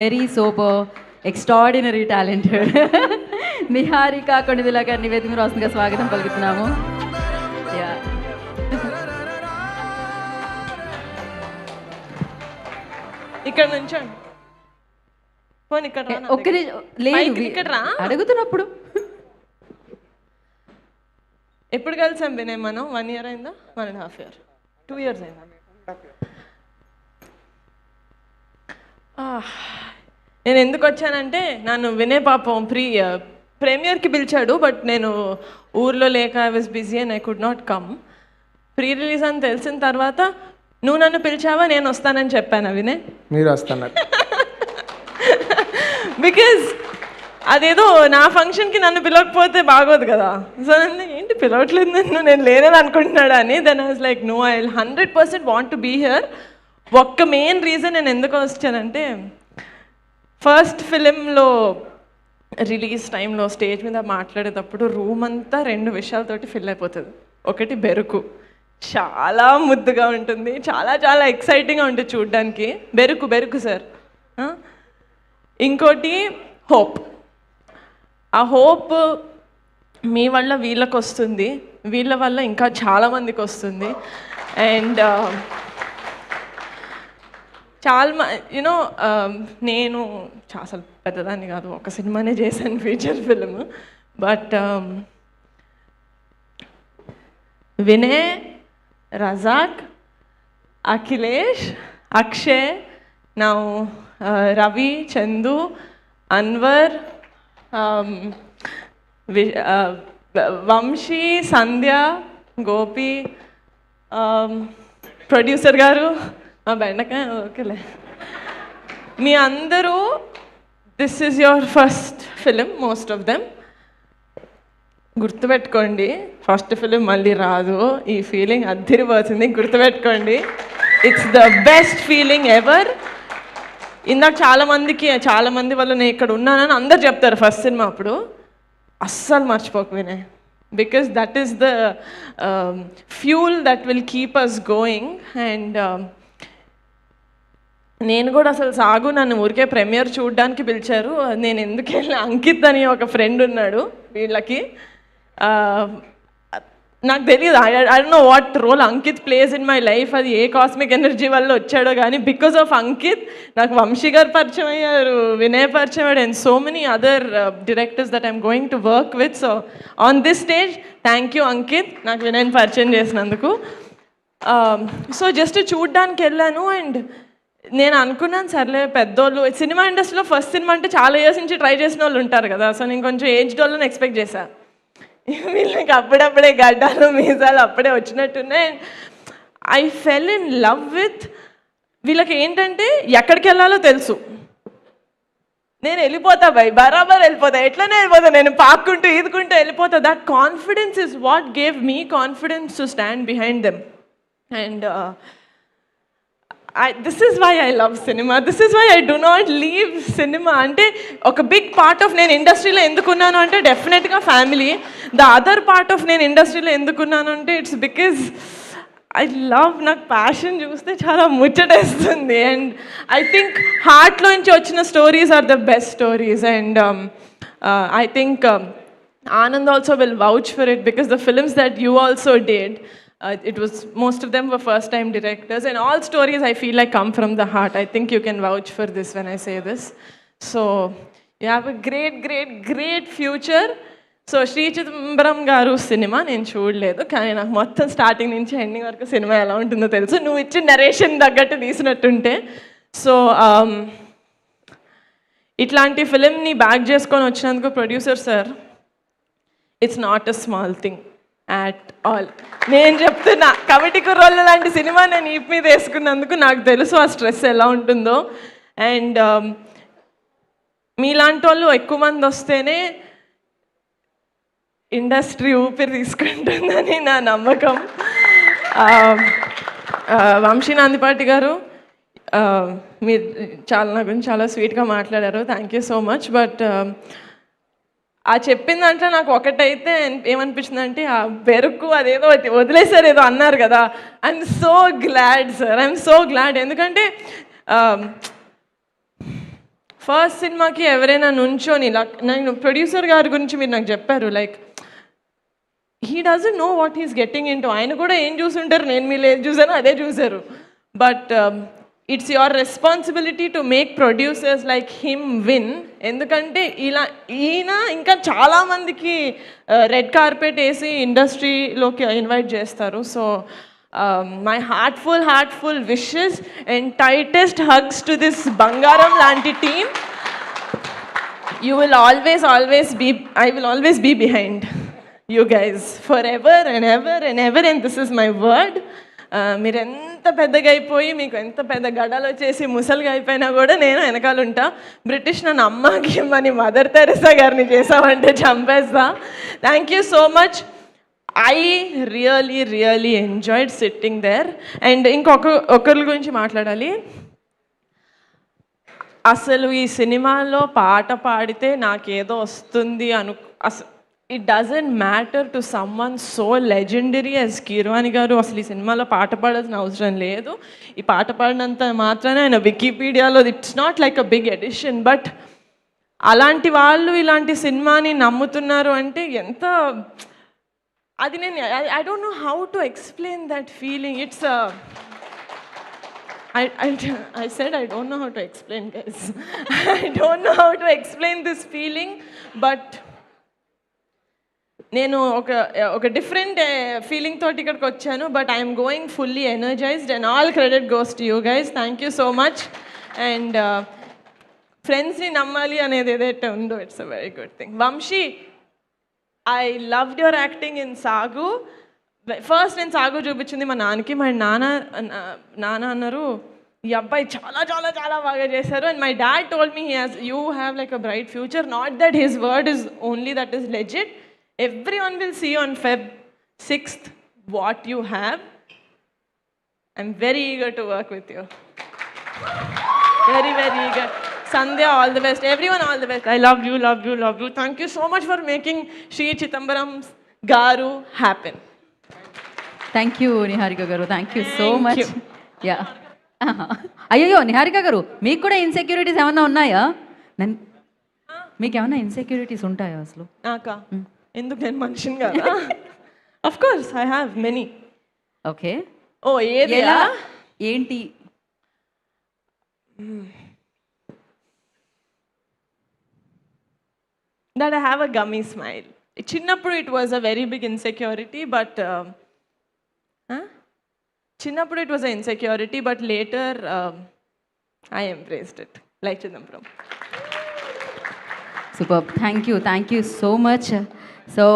Very super extraordinary talented Niharika Konidela గారి నివేదిక రాస్తుందిగా స్వాగతం పలుకుతున్నాము. ఇక్కడ నుంచోండి. పోనీ ఇక్కడ. లేదు ఇక్కడ రా. అడుగుతున్నప్పుడు. ఎప్పుడు కలిసాం వినయ్ మనం? వన్ ఇయర్ అయిందా? One and half year two years అయిందా? ఆ, నేను ఎందుకు వచ్చానంటే నన్ను వినయ్ పాపం ప్రీ ప్రీమియర్కి పిలిచాడు బట్ నేను ఊర్లో లేక I was busy and I could not come. Pre release అని తెలిసిన తర్వాత నువ్వు నన్ను పిలిచావా నేను వస్తానని చెప్పాను వినయ్ మీరు వస్తున్నారు. బికాజ్ అదేదో నా ఫంక్షన్కి నన్ను పిలవకపోతే బాగోదు కదా. సో నన్ను ఏంటి పిలవట్లేదు నన్ను నేను లేనని అనుకుంటున్నాడు అని? Then I was like no I hundred percent want to be here ఒక్క మెయిన్ రీజన్ నేను ఎందుకు వచ్చానంటే ఫస్ట్ ఫిలింలో రిలీజ్ టైంలో స్టేజ్ మీద మాట్లాడేటప్పుడు రూమ్ అంతా రెండు విషయాలతోటి ఫిల్ అయిపోతుంది. ఒకటి బెరుకు. చాలా ముద్దుగా ఉంటుంది. చాలా చాలా ఎక్సైటింగ్గా ఉంటుంది చూడడానికి. బెరుకు బెరుకు సార్ ఇంకోటి హోప్. ఆ హోప్ మీ వల్ల వీళ్ళకి వస్తుంది వీళ్ళ వల్ల ఇంకా చాలామందికి వస్తుంది. అండ్ చాలా యూనో నేను అసలు పెద్దదాన్ని కాదు ఒక సినిమానే చేశాను feature film but Vinay Razak Akhilesh Akshay now Ravi Chandu Anwar we- Vamsi Sandhya Gopi producer గారు బెండకాయ ఓకేలే. మీ అందరూ this is your first film most of them గుర్తుపెట్టుకోండి ఫస్ట్ ఫిలిం మళ్ళీ రాదు. ఈ ఫీలింగ్ అద్దరిపోతుంది గుర్తుపెట్టుకోండి. It's the best feeling ever ఇందాక చాలామందికి చాలామంది వల్ల నేను ఇక్కడ ఉన్నానని అందరు చెప్తారు ఫస్ట్ సినిమా అప్పుడు. అస్సలు మర్చిపోక వినే. Because that is the fuel that will keep us going and నేను కూడా అసలు సాగు నన్ను ఊరికే ప్రీమియర్ చూడడానికి పిలిచారు. నేను ఎందుకు వెళ్ళిన అంకిత్ అని ఒక ఫ్రెండ్ ఉన్నాడు వీళ్ళకి. నాకు తెలియదు I I know what role Ankit plays in my life అది ఏ కాస్మిక్ ఎనర్జీ వల్ల వచ్చాడో కానీ బికాస్ ఆఫ్ అంకిత్ నాకు వంశీ గారు పరిచయం అయ్యారు వినయ్ పరిచయం అయ్యాడు and so many other directors that I'm going to work with so on this stage thank you Ankit. నాకు వినయ్ని పరిచయం చేసినందుకు. Um, సో జస్ట్ చూడ్డానికి వెళ్ళాను అండ్ నేను అనుకున్నాను సర్లే పెద్దోళ్ళు సినిమా ఇండస్ట్రీలో ఫస్ట్ సినిమా అంటే చాలా ఇయర్స్ నుంచి ట్రై చేసిన వాళ్ళు ఉంటారు కదా సో నేను కొంచెం ఏజ్డ్ వాళ్ళని ఎక్స్పెక్ట్ చేశా. వీళ్ళకి అప్పుడప్పుడే గడ్డాలు మీసాలు అప్పుడే వచ్చినట్టున్నాయి I fell in love with వీళ్ళకి ఏంటంటే ఎక్కడికి వెళ్ళాలో తెలుసు. నేను వెళ్ళిపోతా బై బరాబర్ వెళ్ళిపోతా ఎట్లనే వెళ్ళిపోతా నేను పాక్కుంటూ ఈదుకుంటూ వెళ్ళిపోతా. That confidence is what gave me confidence to stand behind them and I this is why I love cinema this is why I do not leave cinema అంటే ఒక బిగ్ పార్ట్ ఆఫ్ నేను ఇండస్ట్రీలో ఎందుకున్నాను అంటే డెఫినెట్గా family the other part of నేను ఇండస్ట్రీలో ఎందుకున్నాను అంటే ఇట్స్ బికాజ్ ఐ లవ్ నాకు ప్యాషన్ చూస్తే చాలా ముచ్చటేస్తుంది. అండ్ ఐ థింక్ హార్ట్లోంచి వచ్చిన stories are the best stories and I think Anand also will vouch for it because the films that you also did uh, it was most of them were first time directors and all stories i feel like come from the heart i think you can vouch for this when i say this so you have a great great great future so Shri Chidambaram garu cinema నేను చూడలేదు కానీ నాకు మొత్తం starting నుంచి ending వరకు cinema ఎలా ఉంటుందో తెలుసు నువ్వు ఇచ్చిన నరేషన్ తగ్గట్టు తీసినట్టుంటే సో ఇట్లాంటి ఫిలింని బ్యాక్ చేసుకొని వచ్చినందుకు producer sir it's not a small thing at all నేను చెప్తున్నా కమిటీ కుర్రోళ్ళ లాంటి సినిమా నేను ఈప్ మీద వేసుకున్నందుకు నాకు తెలుసు ఆ స్ట్రెస్ ఎలా ఉంటుందో. అండ్ um, మీలాంటి వాళ్ళు ఎక్కువ మంది వస్తేనే ఇండస్ట్రీ ఊపిరి తీసుకుంటుందని నా నమ్మకం. Um, uh, వంశీ నాందిపాటి గారు uh, మీరు చాలా నా గురించి చాలా స్వీట్గా మాట్లాడారు. Thank you so much but ఆ చెప్పిన దాంట్లో నాకు ఒకటైతే ఏమనిపించింది అంటే ఆ బెరుకు అదేదో వదిలేసారు ఏదో అన్నారు కదా. I'm so glad sir I'm so glad ఎందుకంటే um, ఫస్ట్ సినిమాకి ఎవరైనా నుంచోని లక్ నేను ప్రొడ్యూసర్ గారి గురించి మీరు నాకు చెప్పారు like he doesn't know what he's getting into ఆయన కూడా ఏం చూసుంటారు నేను మీరు ఏది చూసానో అదే చూసారు. But it's your responsibility to make producers like him win ఎందుకంటే ఇలా ఈయన ఇంకా చాలామందికి రెడ్ కార్పెట్ వేసి ఇండస్ట్రీలోకి ఇన్వైట్ చేస్తారు. So my heartful heartful wishes and tightest hugs to this బంగారం లాంటి team. You will always always be I will always be behind you guys for ever and ever and ever and this is my word మీరు ఎంత పెద్దగా అయిపోయి మీకు ఎంత పెద్ద గడలు వచ్చేసి ముసలిగా అయిపోయినా కూడా నేను వెనకాల ఉంటా బ్రిటిష్ నన్ను అమ్మకి ఇమ్మని మదర్ తెరసా గారిని చేసామంటే చంపేస్తా. Thank you so much I really really enjoyed sitting there and ఇంకొక ఒకరి గురించి మాట్లాడాలి. అసలు ఈ సినిమాలో పాట పాడితే నాకేదో వస్తుంది అను అసలు it doesn't matter to someone so legendary as Keeravani గారు అసలు ఈ సినిమాలో పాట పాడాల్సిన అవసరం లేదు ఈ పాట పాడినంత మాత్రమే ఆయన వికీపీడియాలో it's not like a big edition but అలాంటి వాళ్ళు ఇలాంటి సినిమాని నమ్ముతున్నారు అంటే ఎంత అది నేను I don't know how to explain that feeling it's I, I, I said I don't know how to explain, guys. I don't know how to explain this feeling, but నేను ఒక ఒక డిఫరెంట్ ఫీలింగ్ తోటి ఇక్కడికి వచ్చాను but I'm going fully energised and all credit goes to you guys thank you so much and ఫ్రెండ్స్ని నమ్మాలి అనేది ఏదైతే ఉందో it's a very good thing Vamsi I loved your acting in Sagu first నేను సాగు చూపించింది మా నాన్నకి. మా నాన్న నాన్న అన్నారు ఈ అబ్బాయి చాలా చాలా చాలా బాగా చేశారు. And my dad told me has you have like a bright future not that his word is only that is legit Everyone will see on Feb sixth what you have I'm very eager to work with you very very eager sandhya all the best everyone all the best i love you love you love you thank you so much for making Sri chittambaram garu happen thank you Niharika garu thank you so Thank much you. Yeah అయ్యో నిహారిక గారు మీకు కూడా insecurities ఏమన్నా ఉన్నాయా నన్ను మీకు ఏమన్నా insecurities ఉంటాయా అసలు నాకా ఎందుకు నేను మనిషిని కదా? Of course I have many okay oh ఏది ఎలా? ఏంటి? That I have a gummy smile చిన్నప్పుడు it was a very big insecurity but చిన్నప్పుడు it was a insecurity but later I embraced it like Chidambaram super thank you thank you so much so